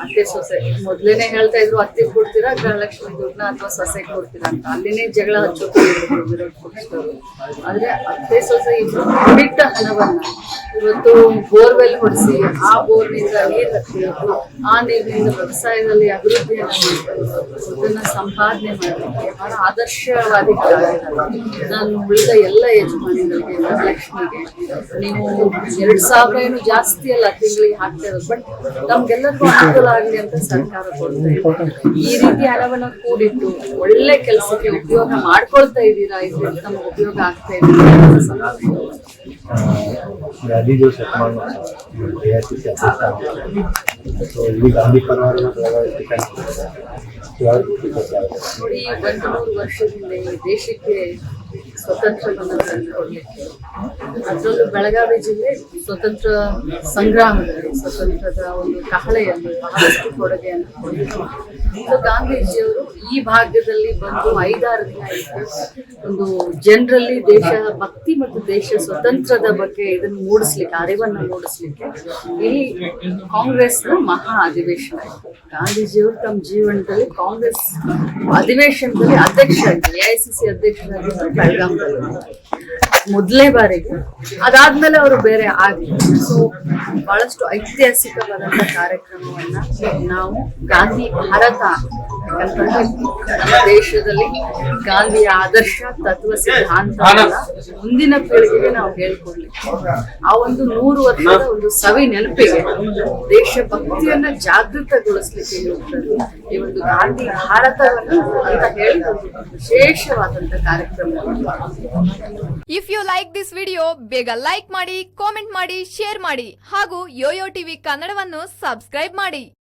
ಅತ್ತೆ ಸೊಸೆ ಮೊದ್ಲೇನೆ ಹೇಳ್ತಾ ಇದ್ರು ಅತ್ತೆ ಕೊಡ್ತೀರಾ ಗೃಹಲಕ್ಷ್ಮಿ ದುಡ್ಡನ್ನ ಅಥವಾ ಸೊಸೆ ಕೊಡ್ತೀರಾ ಅಂತ ಅಲ್ಲಿನೇ ಜಗಳ ಹಚ್ಚೋದು ಆದ್ರೆ ಅತ್ತೆ ಸೊಸೆ ಇಬ್ರು ಬಿಟ್ಟ ಹಣವನ್ನ ಇವತ್ತು ಬೋರ್ವೆಲ್ ಹೊಡಿಸಿ, ಆ ಬೋರ್ನಿಂದ ನೀರು ಹತ್ತಿ ಆ ನೀರಿನಿಂದ ವ್ಯವಸಾಯದಲ್ಲಿ ಅಭಿವೃದ್ಧಿಯನ್ನು ಮಾಡಬೇಕು ಅದನ್ನ ಸಂಪಾದನೆ ಮಾಡಲಿಕ್ಕೆ ಬಹಳ ಆದರ್ಶವಾದಿಗಳಾಗಿದ್ದಾರೆ ನಾನು ಉಳಿದ ಎಲ್ಲ ಯಜಮಾನಿಗಳಿಗೆ ಲಕ್ಷ್ಮಿಗೆ ನೀವು ಎರಡು ಸಾವಿರ ಏನು ಜಾಸ್ತಿ ಅಲ್ಲ, ತಿಂಗಳಿಗೆ ಹಾಕ್ತಾ ಇರೋದು ಬಟ್ ನಮ್ಗೆಲ್ಲರಿಗೂ ಅನುಕೂಲ ಆಗಲಿ ಅಂತ ಸರ್ಕಾರ ಕೊಡ್ತಾ ಈ ರೀತಿ ಹಣವನ್ನು ಕೂಡಿಟ್ಟು ಒಳ್ಳೆ ಕೆಲಸಕ್ಕೆ ಉಪಯೋಗ ಮಾಡ್ಕೊಳ್ತಾ ಇದ್ದೀರಾ? ಇದರಿಂದ ನಮ್ಗೆ ಉಪಯೋಗ ಆಗ್ತಾ ಇದೆ ಅಂತ ಸಂತೋಷ. ಗಾಂಧಿ ಜೋ ಶತಮಾನ ಎ ಐ ಸಿ ಸಿ ಅಧ್ಯಕ್ಷ ಸೊ ಇಲ್ಲಿ ಗಾಂಧಿ ಪರವಾರ ಟಿಕೆಟ್ ಯಾವ ಟಿಕೆಟ್ ತಂದುಕೊಡ್ಲಿಕ್ಕೆ ಅದರಲ್ಲೂ ಬೆಳಗಾವಿ ಜಿಲ್ಲೆ ಸ್ವತಂತ್ರ ಸಂಗ್ರಾಮದಲ್ಲಿ, ಸ್ವತಂತ್ರದ ಒಂದು ಕಹಳೆಯಲ್ಲಿ, ಬಹಳಷ್ಟು ಕೊಡುಗೆಯನ್ನು ಕೊಟ್ಟಿದ್ರು ಗಾಂಧೀಜಿಯವರು ಈ ಭಾಗದಲ್ಲಿ ಬಂದು ಐದಾರು ದಿನ ಒಂದು ಜನರಲ್ಲಿ ದೇಶ ಭಕ್ತಿ ಮತ್ತು ದೇಶ ಸ್ವತಂತ್ರದ ಬಗ್ಗೆ ಇದನ್ನು ಮೂಡಿಸ್ಲಿಕ್ಕೆ, ಅರಿವನ್ನು ಮೂಡಿಸ್ಲಿಕ್ಕೆ ಇಲ್ಲಿ ಕಾಂಗ್ರೆಸ್ನ ಮಹಾ ಅಧಿವೇಶನ ಗಾಂಧೀಜಿಯವರು ತಮ್ಮ ಜೀವನದಲ್ಲಿ ಕಾಂಗ್ರೆಸ್ ಅಧಿವೇಶನದಲ್ಲಿ ಅಧ್ಯಕ್ಷರಾಗಿ ಎ ಐ ಸಿ ಸಿ ಅಧ್ಯಕ್ಷರಾಗಿದ್ದರು ಬೆಳಗಾಂದಲ್ಲಿ ಮೊದಲನೇ ಬಾರಿಗೆ ಅದಾದ್ಮೇಲೆ ಅವರು ಬೇರೆ ಆಗಿ ಸೊ ಬಹಳಷ್ಟು ಐತಿಹಾಸಿಕವಾದಂತಹ ಕಾರ್ಯಕ್ರಮವನ್ನ ನಾವು ಗಾಂಧಿ ಭಾರತ ದೇಶದಲ್ಲಿ ಗಾಂಧಿಯ ಆದರ್ಶ ತತ್ವ ಸಿದ್ಧಾಂತ ಮುಂದಿನ ಪೀಳಿಗೆಗೆ ನಾವು ಹೇಳ್ಕೊಡ್ಲಿಕ್ಕೆ. ಆ ಒಂದು ನೂರು ವರ್ಷದ ಒಂದು ಸವಿ ನೆನಪಿಗೆ ದೇಶಭಕ್ತಿಯನ್ನ ಜಾಗೃತಗೊಳಿಸ್ಲಿಕ್ಕೆ ಇರುತ್ತದೆ ಈ ಒಂದು ಗಾಂಧಿ ಭಾರತವನ್ನು ಅಂತ ಹೇಳಿ ಒಂದು ವಿಶೇಷವಾದಂತ ಕಾರ್ಯಕ್ರಮ. If you like this video ಬೇಗ ಲೈಕ್ ಮಾಡಿ ಕಾಮೆಂಟ್ ಮಾಡಿ ಶೇರ್ ಮಾಡಿ ಹಾಗೂ ಯೋಯೋ ಟಿವಿ ಕನ್ನಡವನ್ನು ಸಬ್ಸ್ಕ್ರೈಬ್ ಮಾಡಿ.